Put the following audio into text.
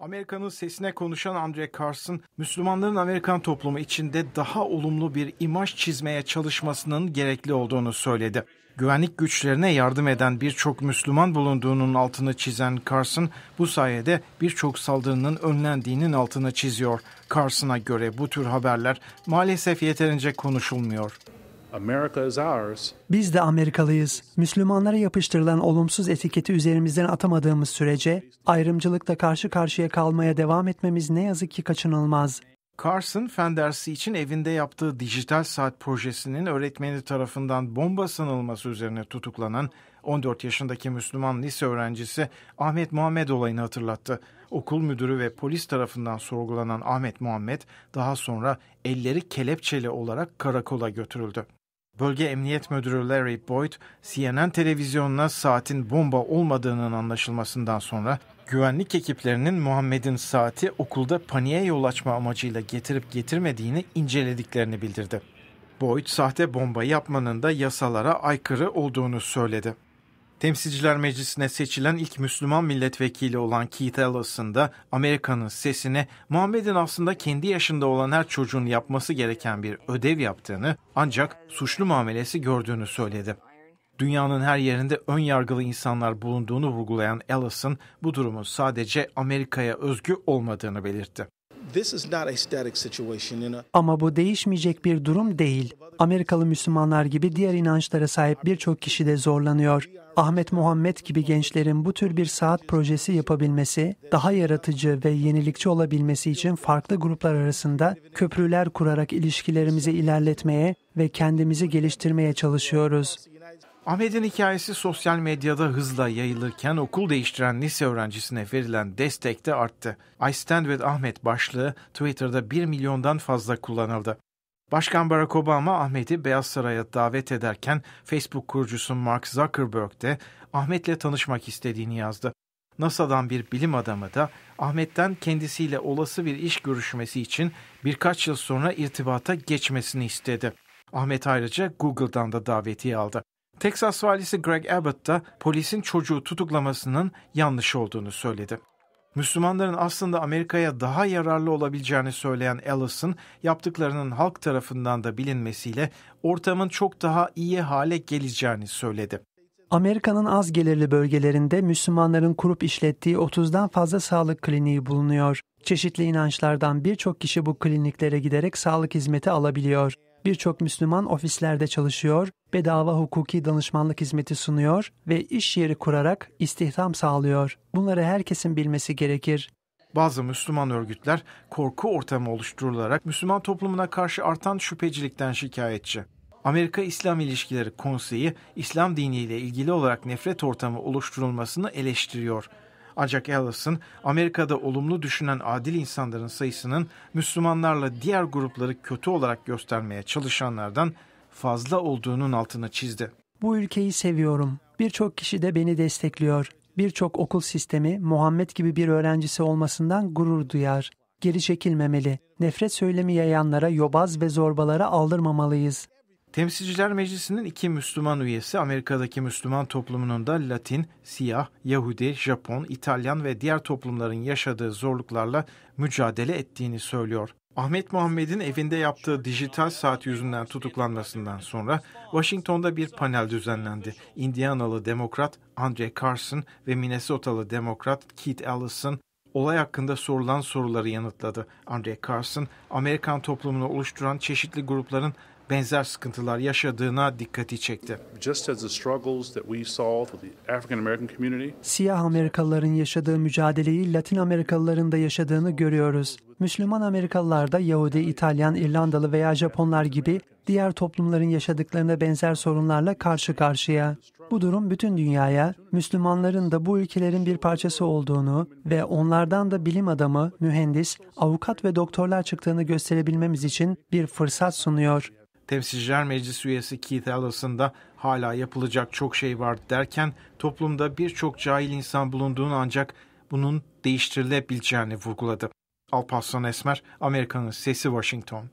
Amerika'nın sesine konuşan Andre Carson, Müslümanların Amerikan toplumu içinde daha olumlu bir imaj çizmeye çalışmasının gerekli olduğunu söyledi. Güvenlik güçlerine yardım eden birçok Müslüman bulunduğunun altını çizen Carson, bu sayede birçok saldırının önlendiğinin altını çiziyor. Carson'a göre bu tür haberler maalesef yeterince konuşulmuyor. Biz de Amerikalıyız. Müslümanlara yapıştırılan olumsuz etiketi üzerimizden atamadığımız sürece ayrımcılıkla karşı karşıya kalmaya devam etmemiz ne yazık ki kaçınılmaz. Carson, fen dersi için evinde yaptığı dijital saat projesinin öğretmeni tarafından bomba sanılması üzerine tutuklanan 14 yaşındaki Müslüman lise öğrencisi Ahmet Muhammed olayını hatırlattı. Okul müdürü ve polis tarafından sorgulanan Ahmet Muhammed daha sonra elleri kelepçeli olarak karakola götürüldü. Bölge Emniyet Müdürü Larry Boyd, CNN televizyonuna saatin bomba olmadığının anlaşılmasından sonra güvenlik ekiplerinin Muhammed'in saati okulda paniğe yol açma amacıyla getirip getirmediğini incelediklerini bildirdi. Boyd, sahte bomba yapmanın da yasalara aykırı olduğunu söyledi. Temsilciler Meclisi'ne seçilen ilk Müslüman milletvekili olan Keith Ellison da Amerika'nın sesine Muhammed'in aslında kendi yaşında olan her çocuğun yapması gereken bir ödev yaptığını ancak suçlu muamelesi gördüğünü söyledi. Dünyanın her yerinde ön yargılı insanlar bulunduğunu vurgulayan Ellison bu durumun sadece Amerika'ya özgü olmadığını belirtti. Ama bu değişmeyecek bir durum değil. Amerikalı Müslümanlar gibi diğer inançlara sahip birçok kişi de zorlanıyor. Ahmet Muhammed gibi gençlerin bu tür bir saat projesi yapabilmesi, daha yaratıcı ve yenilikçi olabilmesi için farklı gruplar arasında köprüler kurarak ilişkilerimizi ilerletmeye ve kendimizi geliştirmeye çalışıyoruz. Ahmet'in hikayesi sosyal medyada hızla yayılırken okul değiştiren lise öğrencisine verilen destek de arttı. I Stand With Ahmet başlığı Twitter'da 1 milyondan fazla kullanıldı. Başkan Barack Obama Ahmet'i Beyaz Saray'a davet ederken Facebook kurucusu Mark Zuckerberg de Ahmet'le tanışmak istediğini yazdı. NASA'dan bir bilim adamı da Ahmet'ten kendisiyle olası bir iş görüşmesi için birkaç yıl sonra irtibata geçmesini istedi. Ahmet ayrıca Google'dan da davetiye aldı. Texas valisi Greg Abbott da polisin çocuğu tutuklamasının yanlış olduğunu söyledi. Müslümanların aslında Amerika'ya daha yararlı olabileceğini söyleyen Ellison, yaptıklarının halk tarafından da bilinmesiyle ortamın çok daha iyi hale geleceğini söyledi. Amerika'nın az gelirli bölgelerinde Müslümanların kurup işlettiği 30'dan fazla sağlık kliniği bulunuyor. Çeşitli inançlardan birçok kişi bu kliniklere giderek sağlık hizmeti alabiliyor. Birçok Müslüman ofislerde çalışıyor, bedava hukuki danışmanlık hizmeti sunuyor ve iş yeri kurarak istihdam sağlıyor. Bunları herkesin bilmesi gerekir. Bazı Müslüman örgütler korku ortamı oluşturularak Müslüman toplumuna karşı artan şüphecilikten şikayetçi. Amerika İslam İlişkileri Konseyi, İslam diniyle ilgili olarak nefret ortamı oluşturulmasını eleştiriyor. Ancak Allison, Amerika'da olumlu düşünen adil insanların sayısının Müslümanlarla diğer grupları kötü olarak göstermeye çalışanlardan fazla olduğunun altını çizdi. Bu ülkeyi seviyorum. Birçok kişi de beni destekliyor. Birçok okul sistemi Muhammed gibi bir öğrencisi olmasından gurur duyar. Geri çekilmemeli. Nefret söylemi yayanlara, yobaz ve zorbalara aldırmamalıyız. Temsilciler Meclisi'nin iki Müslüman üyesi Amerika'daki Müslüman toplumunun da Latin, siyah, Yahudi, Japon, İtalyan ve diğer toplumların yaşadığı zorluklarla mücadele ettiğini söylüyor. Ahmet Muhammed'in evinde yaptığı dijital saat yüzünden tutuklanmasından sonra Washington'da bir panel düzenlendi. Indianalı demokrat Andre Carson ve Minnesota'lı demokrat Keith Ellison olay hakkında sorulan soruları yanıtladı. Andre Carson, Amerikan toplumunu oluşturan çeşitli grupların benzer sıkıntılar yaşadığına dikkati çekti. Siyah Amerikalıların yaşadığı mücadeleyi Latin Amerikalıların da yaşadığını görüyoruz. Müslüman Amerikalılar da Yahudi, İtalyan, İrlandalı veya Japonlar gibi diğer toplumların yaşadıklarına benzer sorunlarla karşı karşıya. Bu durum bütün dünyaya Müslümanların da bu ülkelerin bir parçası olduğunu ve onlardan da bilim adamı, mühendis, avukat ve doktorlar çıktığını gösterebilmemiz için bir fırsat sunuyor. Temsilciler Meclisi üyesi Keith Ellison da hala yapılacak çok şey var derken toplumda birçok cahil insan bulunduğunu ancak bunun değiştirilebileceğini vurguladı. Alparslan Esmer, Amerika'nın Sesi Washington.